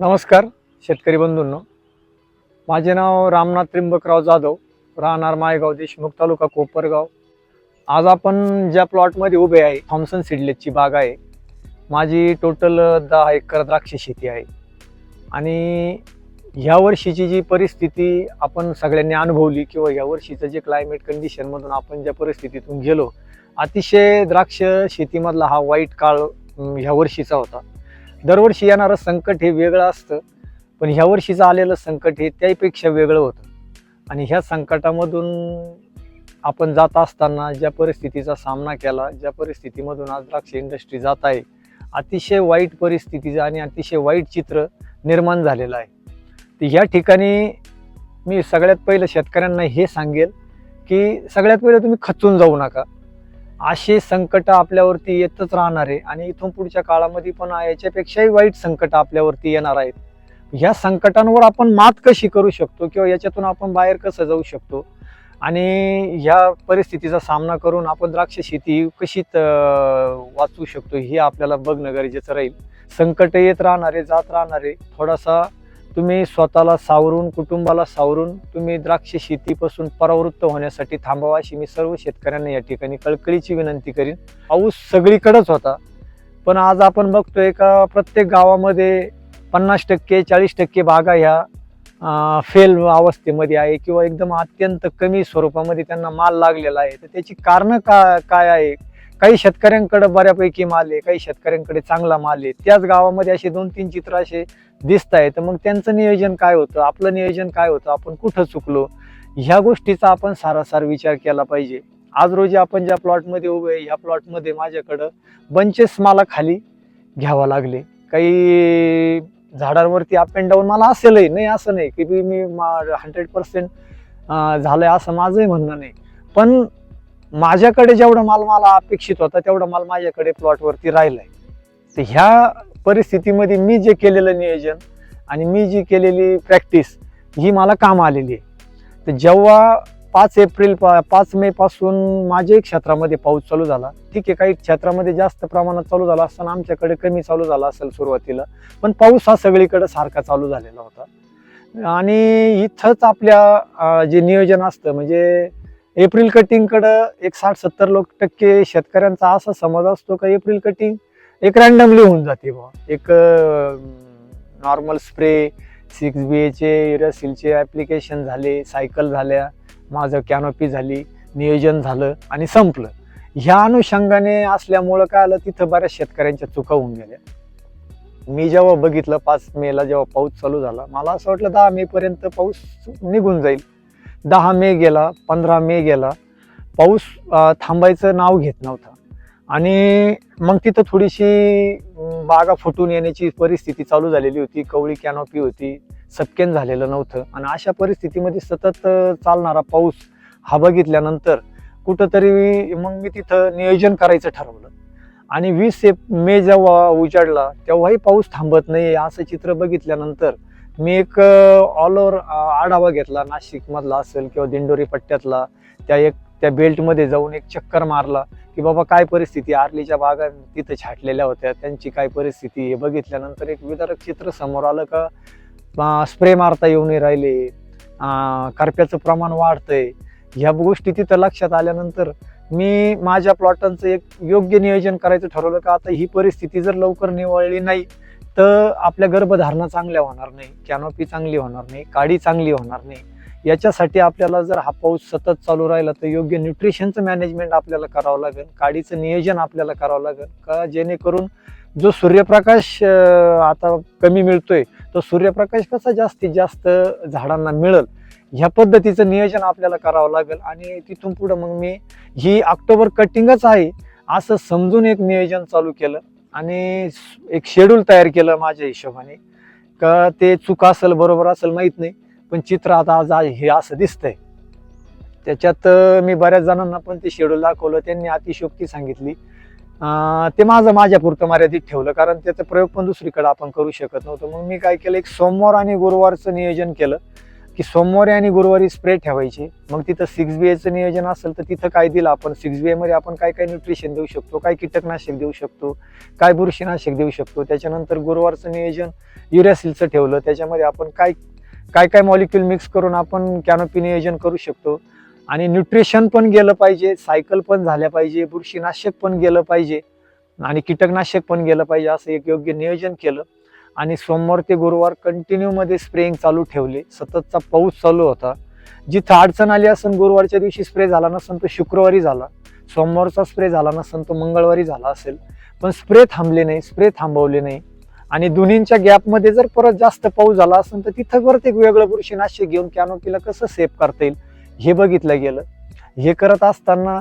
नमस्कार शेतकरी बंधूंनो. माझे नाव रामनाथ त्रिंबकराव जाधव राहणार मायगाव देशमुख तालुका कोपरगाव. आज आपण ज्या प्लॉटमध्ये उभे आहे थॉम्सन सिडलेसची बाग आहे. माझी टोटल दहा एकर द्राक्ष शेती आहे. आणि ह्या वर्षीची जी परिस्थिती आपण सगळ्यांनी अनुभवली किंवा ह्या वर्षीचं जे क्लायमेट कंडिशनमधून आपण ज्या परिस्थितीतून गेलो अतिशय द्राक्ष शेतीमधला हा वाईट काळ ह्या वर्षीचा होता. दरवर्षी येणारं संकट हे वेगळं असतं पण ह्या वर्षीचं आलेलं संकट हे त्यापेक्षा वेगळं होतं. आणि ह्या संकटामधून आपण जात असताना ज्या परिस्थितीचा सामना केला ज्या परिस्थितीमधून आज द्राक्ष इंडस्ट्री जात आहे अतिशय वाईट परिस्थितीचं आणि अतिशय वाईट चित्र निर्माण झालेलं आहे. तर ह्या ठिकाणी मी सगळ्यात पहिलं शेतकऱ्यांना हे सांगेल की सगळ्यात पहिलं तुम्ही खचून जाऊ नका. असे संकट आपल्यावरती येतच राहणार आहे. आणि इथून पुढच्या काळामध्ये पण याच्यापेक्षाही वाईट संकट आपल्यावरती येणार आहेत. ह्या संकटांवर आपण मात कशी करू शकतो किंवा याच्यातून आपण बाहेर कसं जाऊ शकतो? आणि ह्या परिस्थितीचा सामना करून आपण द्राक्ष शेती कशी त- वाचवू शकतो हे आपल्याला बघणं गरजेचं राहील. संकट येत राहणारे जात राहणारे थोडासा तुम्ही स्वतःला सावरून कुटुंबाला सावरून तुम्ही द्राक्ष शेतीपासून परावृत्त होण्यासाठी थांबावा अशी मी सर्व शेतकऱ्यांना या ठिकाणी कळकळीची विनंती करीन. पाऊस सगळीकडंच होता. पण आज आपण बघतोय का प्रत्येक गावामध्ये पन्नास टक्के चाळीस टक्के बागा ह्या फेल अवस्थेमध्ये आहे किंवा एकदम अत्यंत कमी स्वरूपामध्ये त्यांना माल लागलेला आहे. तर त्याची कारणं का काय आहे? काही शेतकऱ्यांकडे बऱ्यापैकी माल आहे काही शेतकऱ्यांकडे चांगला माल आहे. त्याच गावामध्ये असे दोन तीन चित्र असे दिसत आहे तर मग त्यांचं नियोजन काय होतं? आपलं नियोजन काय होतं? आपण कुठं चुकलो? ह्या गोष्टीचा आपण सारासार विचार केला पाहिजे. आज रोजी आपण ज्या प्लॉटमध्ये उभे आहे ह्या प्लॉटमध्ये माझ्याकडं बंचेस मला खाली घ्यावा लागले. काही झाडांवरती अप अँड डाऊन मला असेलही. नाही असं नाही. की मी हंड्रेड पर्सेंट झालंय असं माझंही म्हणणं नाही. पण माझ्याकडे जेवढा माल मला अपेक्षित होता तेवढा माल माझ्याकडे प्लॉटवरती राहिलाय. तर ह्या परिस्थितीमध्ये मी जे केलेलं नियोजन आणि मी जी केलेली प्रॅक्टिस ही मला काम आलेली आहे. तर जेव्हा पाच एप्रिल पा पाच मे पासून माझ्या क्षेत्रामध्ये पाऊस चालू झाला ठीक आहे काही क्षेत्रामध्ये जास्त प्रमाणात चालू झाला असताना आमच्याकडे कमी चालू झाला असेल सुरुवातीला पण पाऊस हा सगळीकडे सारखा चालू झालेला होता. आणि इथंच आपल्या जे नियोजन असतं म्हणजे एप्रिल कटिंगकडं एक साठ सत्तर लोक टक्के शेतकऱ्यांचा असा समज असतो का एप्रिल कटिंग एक रॅन्डमली होऊन जाते बा एक नॉर्मल स्प्रे सिक्स बी एचे युरासिलचे ॲप्लिकेशन झाले सायकल झाल्या माझं कॅनोपी झाली नियोजन झालं आणि संपलं. ह्या अनुषंगाने असल्यामुळं काय आलं तिथं बऱ्याच शेतकऱ्यांच्या चुका होऊन गेल्या. मी जेव्हा बघितलं पाच मेला जेव्हा पाऊस चालू झाला मला असं वाटलं दहा मेपर्यंत पाऊस निघून जाईल. दहा मे गेला पंधरा मे गेला पाऊस थांबायचं नाव घेत नव्हता. आणि मग तिथं थोडीशी बागा फुटून येण्याची परिस्थिती चालू झालेली होती. कवळी कॅनॉपी होती. सपकेन झालेलं नव्हतं. आणि अशा परिस्थितीमध्ये सतत चालणारा पाऊस हा बघितल्यानंतर कुठंतरी मग मी तिथं नियोजन करायचं ठरवलं. आणि वीस मे जेव्हा उजाडला तेव्हाही पाऊस थांबत नाही असं चित्र बघितल्यानंतर मी एक ऑल ओव्हर आढावा घेतला. नाशिकमधला असेल किंवा दिंडोरी पट्ट्यातला त्या एक त्या बेल्टमध्ये जाऊन एक चक्कर मारला की बाबा काय परिस्थिती? आरलीच्या बागा तिथं छाटलेल्या होत्या. त्यांची काय परिस्थिती हे बघितल्यानंतर एक विदारक चित्र समोर आलं का स्प्रे मारता येऊ नये राहिले. करप्याचं प्रमाण वाढतंय. ह्या गोष्टी तिथं लक्षात आल्यानंतर मी माझ्या प्लॉटांचं एक योग्य नियोजन करायचं ठरवलं का आता ही परिस्थिती जर लवकर निवळली नाही तर आपल्या गर्भधारणा चांगल्या होणार नाही कॅनोपी चांगली होणार नाही काडी चांगली होणार नाही याच्यासाठी आपल्याला जर हा पाऊस सतत चालू राहिला तर योग्य न्यूट्रिशनचं मॅनेजमेंट आपल्याला करावं लागेल काडीचं नियोजन आपल्याला करावं लागेल का जेणेकरून जो सूर्यप्रकाश आता कमी मिळतोय तो सूर्यप्रकाश कसा जास्तीत जास्त झाडांना मिळेल ह्या पद्धतीचं नियोजन आपल्याला करावं लागेल आणि तिथून पुढं मग मी ही ऑक्टोबर कटिंगच आहे असं समजून एक नियोजन चालू केलं. आणि एक शेड्यूल तयार केलं माझ्या हिशोबाने. का ते चुका असेल बरोबर असेल माहीत नाही. पण चित्र आता आज आज हे असं दिसतंय. त्याच्यात मी बऱ्याच जणांना पण ते शेड्यूल दाखवलं. त्यांनी अतिशोक्ती सांगितली. ते माझं माझ्यापुरतं मर्यादित ठेवलं. कारण त्याचा प्रयोग पण दुसरीकडे आपण करू शकत नव्हतो. मग मी काय केलं एक सोमवार आणि गुरुवारचं नियोजन केलं. की सोमवारी आणि गुरुवारी स्प्रे ठेवायचे. मग तिथं सिक्स बी एचं नियोजन असेल तर तिथं काय दिलं आपण? सिक्स बी एमध्ये आपण काय काय न्यूट्रिशन देऊ शकतो? काय कीटकनाशक देऊ शकतो? काय बुरशीनाशक देऊ शकतो? त्याच्यानंतर गुरुवारचं नियोजन युरियासिलचं ठेवलं. त्याच्यामध्ये आपण काय काय काय मॉलिक्युल मिक्स करून आपण कॅनोपी नियोजन करू शकतो. आणि न्यूट्रिशन पण गेलं पाहिजे सायकल पण झाल्या पाहिजे बुरशीनाशक पण गेलं पाहिजे आणि कीटकनाशक पण गेलं पाहिजे असं एक योग्य नियोजन केलं. आणि सोमवार ते गुरुवार कंटिन्यूमध्ये स्प्रेइंग चालू ठेवले. सततचा पाऊस चालू होता. जिथं अडचण आली असेल गुरुवारच्या दिवशी स्प्रे झाला नसेल तो शुक्रवारी झाला. सोमवारचा स्प्रे झाला नसेल तो मंगळवारी झाला असेल. पण स्प्रे थांबले नाही स्प्रे थांबवले नाही. आणि दोन्हींच्या गॅपमध्ये जर परत जास्त पाऊस झाला असेल तर तिथं परत एक वेगळं बुरशीनाशक घेऊन कॅनोपीला कसं सेफ करता येईल हे बघितलं गेलं. हे करत असताना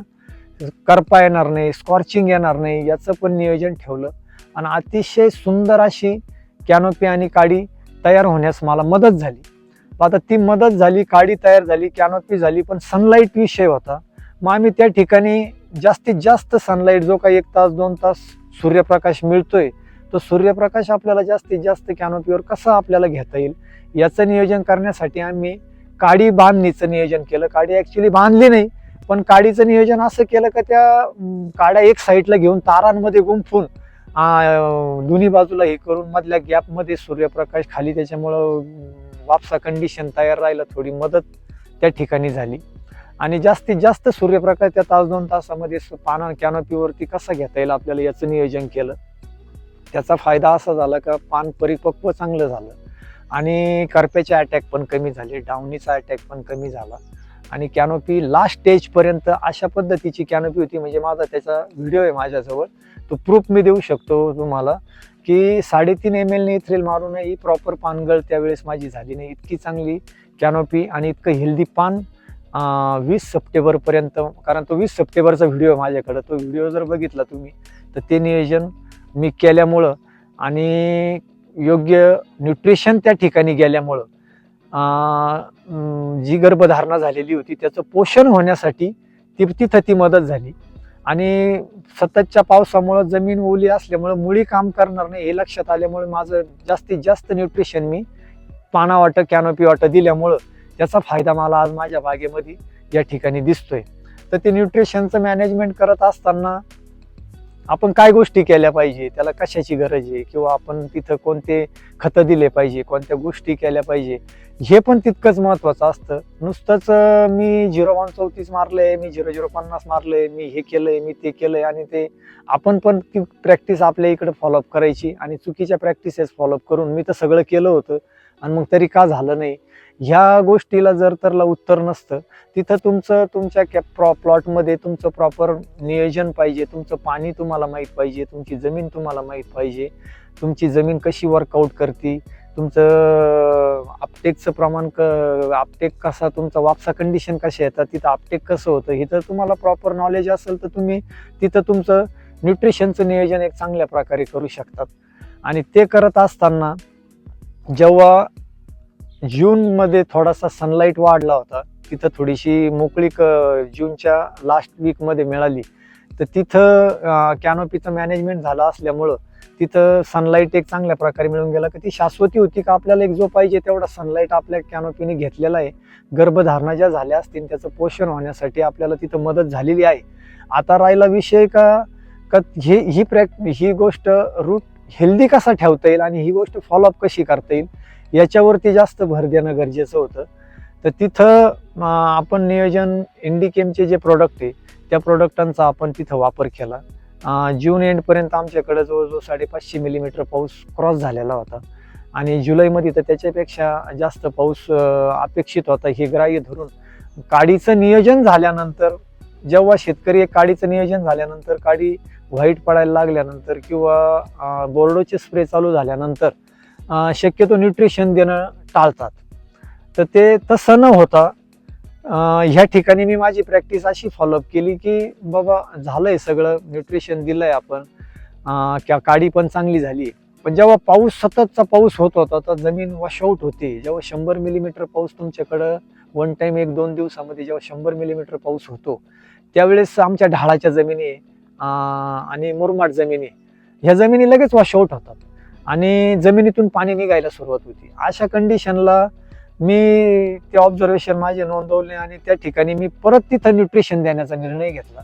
करपा येणार नाही स्कॉर्चिंग येणार नाही याचं पण नियोजन ठेवलं. आणि अतिशय सुंदर अशी कॅनोपी आणि काडी तयार होण्यास मला मदत झाली. आता ती मदत झाली काडी तयार झाली कॅनोपी झाली पण सनलाईट विषय होता. मग आम्ही त्या ठिकाणी जास्तीत जास्त सनलाईट जो काही एक तास दोन तास सूर्यप्रकाश मिळतोय तो सूर्यप्रकाश आपल्याला जास्तीत जास्त कॅनोपीवर कसा आपल्याला घेता येईल याचं नियोजन करण्यासाठी आम्ही काडी बांधणीचं नियोजन केलं. काडी ॲक्च्युली बांधली नाही पण काडीचं नियोजन असं केलं का त्या काड्या एक साईडला घेऊन तारांमध्ये गुंफून दोन्ही बाजूला हे करून मधल्या गॅपमध्ये सूर्यप्रकाश खाली त्याच्यामुळं वापसा कंडिशन तयार राहिलं थोडी मदत त्या ठिकाणी झाली. आणि जास्तीत जास्त सूर्यप्रकाश त्या तास दोन तासामध्ये स- पाना कॅनोपीवरती कसा घेता येईल आपल्याला याचं नियोजन केलं. त्याचा फायदा असा झाला का पान परिपक्व चांगलं झालं. आणि करप्याचे अटॅक पण कमी झाले डावणीचा अटॅक पण कमी झाला. आणि कॅनोपी लास्ट स्टेजपर्यंत अशा पद्धतीची कॅनोपी होती. म्हणजे माझा त्याचा व्हिडिओ आहे माझ्याजवळ. तो प्रूफ मी देऊ शकतो तुम्हाला की साडेतीन एम एलने थ्रिल मारूनही प्रॉपर पानगळ त्यावेळेस माझी झाली नाही. इतकी चांगली कॅनोपी आणि इतकं हेल्दी पान वीस सप्टेंबरपर्यंत कारण तो वीस सप्टेंबरचा व्हिडिओ आहे माझ्याकडं. तो व्हिडिओ जर बघितला तुम्ही तर ते नियोजन मी केल्यामुळं आणि योग्य न्यूट्रिशन त्या ठिकाणी गेल्यामुळं जी गर्भधारणा झालेली होती त्याचं पोषण होण्यासाठी ती तिथं ती मदत झाली. आणि सततच्या पावसामुळं जमीन ओली असल्यामुळं मुळी काम करणार नाही हे लक्षात आल्यामुळे माझं जास्तीत जास्त न्यूट्रिशन मी पाना वाटं कॅनोपी वाटं दिल्यामुळं त्याचा फायदा मला आज माझ्या बागेमध्ये या ठिकाणी दिसतोय. तर ते न्यूट्रिशनचं मॅनेजमेंट करत असताना आपण काय गोष्टी केल्या पाहिजे त्याला कशाची गरज आहे किंवा आपण तिथं कोणते खतं दिले पाहिजे कोणत्या गोष्टी केल्या पाहिजे हे पण तितकंच महत्वाचं असतं. नुसतंच मी झिरो वन चौतीस मारलंय मी झिरो झिरो पन्नास मारलंय मी हे केलंय मी ते केलंय आणि ते आपण पण ती प्रॅक्टिस आपल्या इकडे फॉलोअप करायची आणि चुकीच्या प्रॅक्टिसेस फॉलोअप करून मी तर सगळं केलं होतं आणि मग तरी का झालं नाही? ह्या गोष्टीला जर तरला उत्तर नसतं तिथं तुमचं तुमच्या कॅप प्रॉ प्लॉटमध्ये तुमचं प्रॉपर नियोजन पाहिजे तुमचं पाणी तुम्हाला माहीत पाहिजे तुमची जमीन तुम्हाला माहीत पाहिजे तुमची जमीन कशी वर्कआउट करते तुमचं आपटेकचं प्रमाण क आपटेक कसा तुमचा वापसा कंडिशन कशा येतात तिथं आपटेक कसं होतं हे तुम्हाला प्रॉपर नॉलेज असेल तर तुम्ही तिथं तुमचं न्यूट्रिशनचं नियोजन एक चांगल्या प्रकारे करू शकतात. आणि ते करत असताना जेव्हा जूनमध्ये थोडासा सनलाईट वाढला होता. तिथं थोडीशी मोकळीक जूनच्या लास्ट वीकमध्ये मिळाली. तर तिथं कॅनोपीचं मॅनेजमेंट झालं असल्यामुळं तिथं सनलाईट एक चांगल्या प्रकारे मिळून गेला. की ती शाश्वती होती का आपल्याला एक जो पाहिजे तेवढा सनलाईट आपल्या कॅनोपीने घेतलेला आहे. गर्भधारणा ज्या झाल्या असतील त्याचं पोषण होण्यासाठी आपल्याला तिथं मदत झालेली आहे. आता राहिला विषय का का ही ही प्रॅक्ट ही गोष्ट रूट हेल्दी कसा ठेवता येईल आणि ही गोष्ट फॉलोअप कशी करता येईल? याच्यावरती जास्त भर देणं गरजेचं होतं. तर तिथं आपण नियोजन इंडिकेमचे जे प्रोडक्ट आहे त्या प्रोडक्टांचा आपण तिथं वापर केला. जून एंडपर्यंत आमच्याकडे जवळजवळ साडेपाचशे मिलीमीटर पाऊस क्रॉस झालेला होता. आणि जुलैमध्ये तर त्याच्यापेक्षा जास्त पाऊस अपेक्षित होता. हे ग्राह्य धरून काडीचं नियोजन झाल्यानंतर जेव्हा शेतकरी काडीचं नियोजन झाल्यानंतर काडी व्हाईट पडायला लागल्यानंतर किंवा बोर्डोचे स्प्रे चालू झाल्यानंतर शक्यतो न्यूट्रिशन देणं टाळतात. तर ते तसं न होता ह्या ठिकाणी मी माझी प्रॅक्टिस अशी फॉलोअप केली की बाबा झालंय सगळं न्यूट्रिशन दिलंय आपण. किंवा काडी पण चांगली झाली पण जेव्हा पाऊस सततचा पाऊस होत होता तर जमीन वॉशआउट होते. जेव्हा शंभर मिलीमीटर पाऊस तुमच्याकडं वन टाईम एक दोन दिवसामध्ये जेव्हा शंभर मिलीमीटर पाऊस होतो त्यावेळेस आमच्या ढाळाच्या जमिनी आणि मुरमाड जमिनी ह्या जमिनी लगेच वॉशआउट होतात. आणि जमिनीतून पाणी निघायला सुरुवात होती. अशा कंडिशनला मी ते ऑब्झर्वेशन माझे नोंदवले आणि त्या ठिकाणी मी परत तिथं न्यूट्रिशन देण्याचा निर्णय घेतला.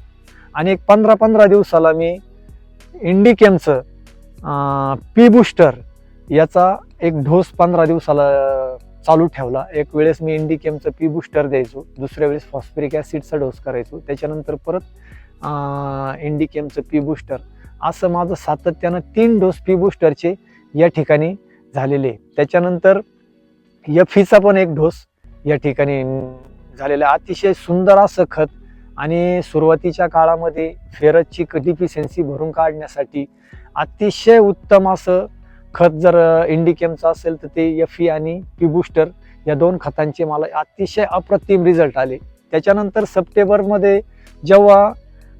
आणि एक पंधरा पंधरा दिवसाला मी इंडिकेमचं पी बुस्टर याचा एक डोस पंधरा दिवसाला चालू ठेवला. एक वेळेस मी इंडिकेमचं पी बुस्टर द्यायचो. दुसऱ्या वेळेस फॉस्फरिक ॲसिडचा डोस करायचो. त्याच्यानंतर परत इंडिकेमचं पी बुस्टर असं माझं सातत्यानं तीन डोस पी बुस्टरचे या ठिकाणी झालेले त्याच्यानंतर यफीचा पण एक डोस या ठिकाणी झालेला आहे. अतिशय सुंदर असं खत आणि सुरुवातीच्या काळामध्ये फेरसची डिफिशियन्सी भरून काढण्यासाठी अतिशय उत्तम असं खत जर इंडिकेमचं असेल तर ते एफी आणि पी बुस्टर या दोन खतांचे मला अतिशय अप्रतिम रिझल्ट आले त्याच्यानंतर सप्टेंबरमध्ये जेव्हा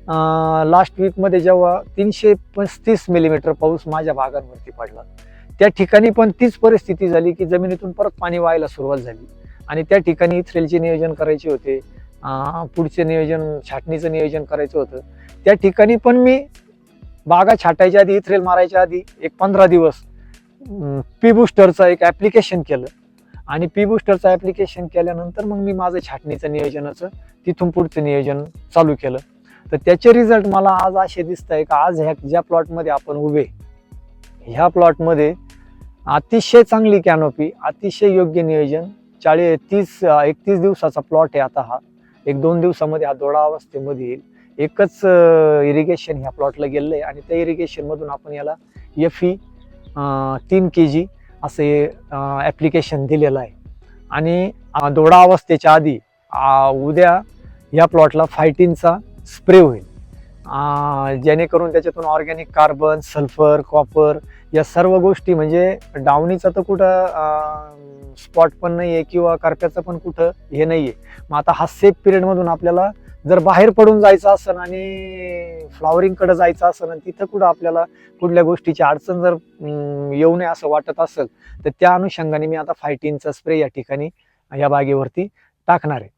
लास्ट वीकमध्ये जेव्हा तीनशे पस्तीस मिलीमीटर पाऊस माझ्या भागांवरती पडला. त्या ठिकाणी पण तीच परिस्थिती झाली की जमिनीतून परत पाणी व्हायला सुरुवात झाली. आणि त्या ठिकाणी इथ्रेलचे नियोजन करायचे होते. पुढचे नियोजन छाटणीचं नियोजन करायचं होतं. त्या ठिकाणी पण मी बागा छाटायच्या आधी इथ्रेल मारायच्या आधी एक पंधरा दिवस पी बुस्टरचं एक ॲप्लिकेशन केलं. आणि पी बुस्टरचं ॲप्लिकेशन केल्यानंतर मग मी माझं छाटणीचं नियोजनाचं तिथून पुढचं नियोजन चालू केलं. तर त्याचे रिझल्ट मला आज असे दिसत आहे का आज ह्या ज्या प्लॉटमध्ये आपण उभे ह्या प्लॉटमध्ये अतिशय चांगली कॅनोपी अतिशय योग्य नियोजन चाळीस तीस एकतीस दिवसाचा प्लॉट आहे आता हा. एक दोन दिवसामध्ये हा दोडा अवस्थेमध्ये येईल. एकच इरिगेशन ह्या प्लॉटला गेलेलं आहे आणि त्या इरिगेशनमधून आपण याला एफ ई तीन के जी असे ॲप्लिकेशन दिलेलं आहे. आणि दोडा अवस्थेच्या आधी उद्या या प्लॉटला फायटिंगचा स्प्रे होईल. जेणेकरून त्याच्यातून ऑर्गॅनिक कार्बन सल्फर कॉपर या सर्व गोष्टी म्हणजे डावणीचा तर कुठं स्पॉट पण नाही आहे किंवा करप्याचं पण कुठं हे नाही आहे मग आता हा सेफ पिरियडमधून आपल्याला जर बाहेर पडून जायचं असेल आणि फ्लॉवरिंगकडे जायचं असेल आणि तिथं कुठं आपल्याला कुठल्या गोष्टीची अडचण जर येऊ नये असं वाटत असेल तर त्या अनुषंगाने मी आता फायटीनचा स्प्रे या ठिकाणी या बागेवरती टाकणार आहे.